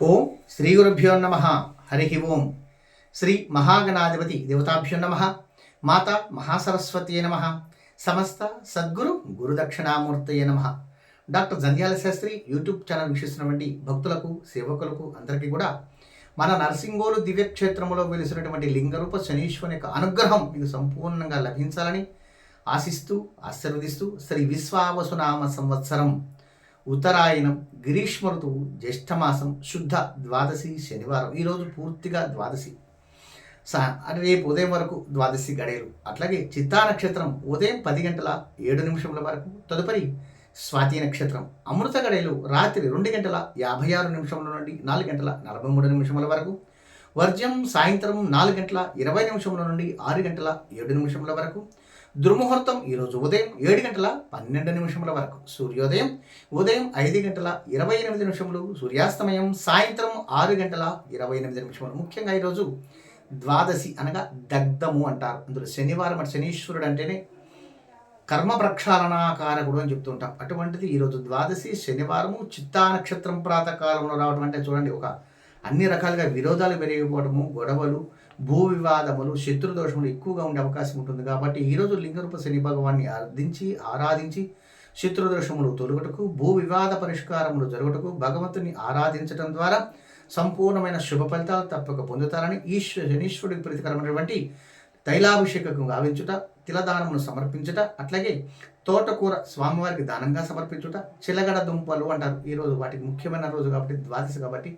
ఓం శ్రీ గురుభ్యో నమ. హరి ఓం. శ్రీ మహాగణాధిపతి దేవతాభ్యో నమ. మాత మహాసరస్వతి నమ. సమస్త సద్గురు గురుదక్షిణామూర్తయ నమ. Doctor Jandhyala Shastri YouTube channel వీక్షిస్తున్నటువంటి భక్తులకు సేవకులకు అందరికీ కూడా మన నరసింగోలు దివ్యక్షేత్రంలో వెలిసినటువంటి లింగరూప శనీశ్వరుని యొక్క అనుగ్రహం మీకు సంపూర్ణంగా లభించాలని ఆశిస్తూ ఆశీర్వదిస్తూ శ్రీ విశ్వావసునామ సంవత్సరం ఉత్తరాయణం గ్రీష్మ ఋతువు జ్యేష్ఠమాసం శుద్ధ ద్వాదశి శనివారం. ఈరోజు పూర్తిగా ద్వాదశి. స రేపు ఉదయం వరకు ద్వాదశి గడియలు. అట్లాగే చిత్తా నక్షత్రం ఉదయం పది గంటల ఏడు నిమిషముల వరకు. తదుపరి స్వాతి నక్షత్రం అమృత గడియలు రాత్రి రెండు గంటల యాభై ఆరు నిమిషముల నుండి నాలుగు గంటల నలభై మూడు నిమిషముల వరకు. వర్జం సాయంత్రం నాలుగు గంటల ఇరవై నిమిషముల నుండి ఆరు గంటల ఏడు నిమిషముల వరకు. దుర్ముహూర్తం ఈరోజు ఉదయం ఏడు గంటల పన్నెండు నిమిషముల వరకు. సూర్యోదయం ఉదయం ఐదు గంటల ఇరవై ఎనిమిది నిమిషములు సూర్యాస్తమయం సాయంత్రం ఆరు గంటల ఇరవై ఎనిమిది నిమిషములు. ముఖ్యంగా ఈరోజు ద్వాదశి అనగా దగ్ధము అంటారు. అందులో శనివారం అంటే శనీశ్వరుడు అంటేనే కర్మ ప్రక్షాళనాకారకుడు అని చెప్తూ ఉంటాం. అటువంటిది ఈరోజు ద్వాదశి శనివారము చిత్తా నక్షత్రం ప్రాతకాలంలో రావడం అంటే చూడండి ఒక అన్ని రకాలుగా విరోధాలు పెరిగిపోవడము గొడవలు భూ వివాదములు శత్రుదోషములు ఎక్కువగా ఉండే అవకాశం ఉంటుంది కాబట్టి ఈరోజు లింగరూప శని భగవాన్ని అర్థించి ఆరాధించి శత్రుదోషములు తొలుగుటకు భూ వివాద పరిష్కారములు జరుగుటకు భగవంతుని ఆరాధించడం ద్వారా సంపూర్ణమైన శుభ ఫలితాలు తప్పక పొందుతారని ఈశ్వర శనీశ్వరుడికి ప్రతికరమైనటువంటి తైలాభిషేకకు గావించుట తిలదానమును సమర్పించుట అట్లాగే తోటకూర స్వామివారికి దానంగా సమర్పించుట చిలగడ దుంపలు అంటారు. ఈరోజు వాటికి ముఖ్యమైన రోజు కాబట్టి ద్వాదశ కాబట్టి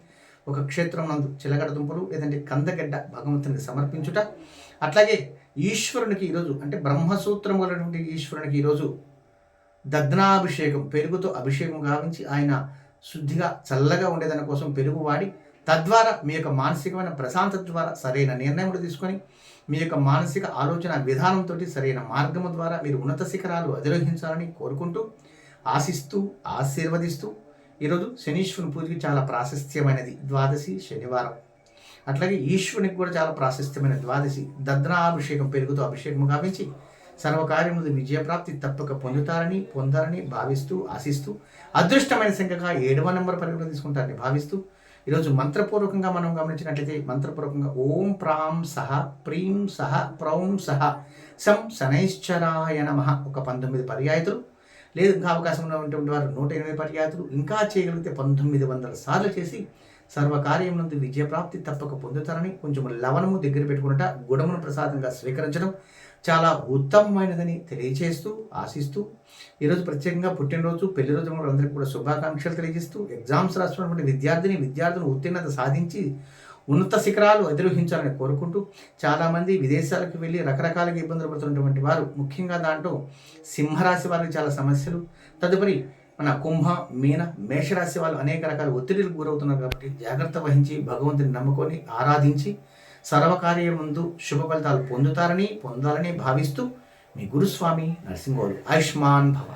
ఒక క్షేత్రం నందు చిలకడ దుంపలు లేదంటే కందగడ్డ భగవంతునికి సమర్పించుట. అట్లాగే ఈశ్వరునికి ఈరోజు అంటే బ్రహ్మసూత్రం కలిగినటువంటి ఈశ్వరునికి ఈరోజు దగ్నాభిషేకం పెరుగుతో అభిషేకం గావించి ఆయన శుద్ధిగా చల్లగా ఉండేదాని కోసం పెరుగు వాడి తద్వారా మీ యొక్క మానసికమైన ప్రశాంతత ద్వారా సరైన నిర్ణయములు తీసుకొని మీ యొక్క మానసిక ఆలోచన విధానంతో సరైన మార్గము ద్వారా మీరు ఉన్నత శిఖరాలు అధిరోహించాలని కోరుకుంటూ ఆశిస్తూ ఆశీర్వదిస్తూ ఈరోజు శనీశ్వరుని పూజకి చాలా ప్రాశస్త్యమైనది ద్వాదశి శనివారం. అట్లాగే ఈశ్వరునికి కూడా చాలా ప్రాశస్త్యమైన ద్వాదశి దద్రాభిషేకం పెరుగుతూ అభిషేకం గావించి సర్వకార్యములు విజయప్రాప్తి తప్పక పొందుతారని పొందాలని భావిస్తూ ఆశిస్తూ అదృష్టమైన సంఖ్యగా ఏడవ నెంబర్ పరిగణ తీసుకుంటారని భావిస్తూ ఈరోజు మంత్రపూర్వకంగా మనం గమనించినట్లయితే మంత్రపూర్వకంగా ఓం ప్రాం సహ ప్రీం సహ ప్రౌం సహ సం శనైశ్చరాయ నమ ఒక పంతొమ్మిది పర్యాయతులు. లేదు ఇంకా అవకాశం ఉన్నటువంటి వారు నూట ఎనిమిది పర్యాతులు ఇంకా చేయగలిగితే పంతొమ్మిది వందల సార్లు చేసి సర్వకార్యం నుండి విజయప్రాప్తి తప్పక పొందుతారని కొంచెం లవణము దగ్గర పెట్టుకున్నట గుడమును ప్రసాదంగా స్వీకరించడం చాలా ఉత్తమమైనదని తెలియజేస్తూ ఆశిస్తూ ఈరోజు ప్రత్యేకంగా పుట్టినరోజు పెళ్ళి రోజు అందరికీ కూడా శుభాకాంక్షలు తెలియజేస్తూ ఎగ్జామ్స్ రాస్తున్నటువంటి విద్యార్థిని విద్యార్థులు ఉత్తీర్ణత సాధించి ఉన్నత శిఖరాలు అధిరోహించాలని కోరుకుంటూ చాలామంది విదేశాలకు వెళ్ళి రకరకాలుగా ఇబ్బందులు పడుతున్నటువంటి వారు ముఖ్యంగా దాంట్లో సింహరాశి వారికి చాలా సమస్యలు. తదుపరి మన కుంభ మీన మేషరాశి వాళ్ళు అనేక రకాల ఒత్తిడిలకు గురవుతున్నారు కాబట్టి జాగ్రత్త వహించి భగవంతుని నమ్ముకొని ఆరాధించి సర్వకార్యం ముందు శుభ ఫలితాలు పొందుతారని పొందాలని భావిస్తూ మీ గురుస్వామి నరసింహోలు ఆయుష్మాన్ భవ.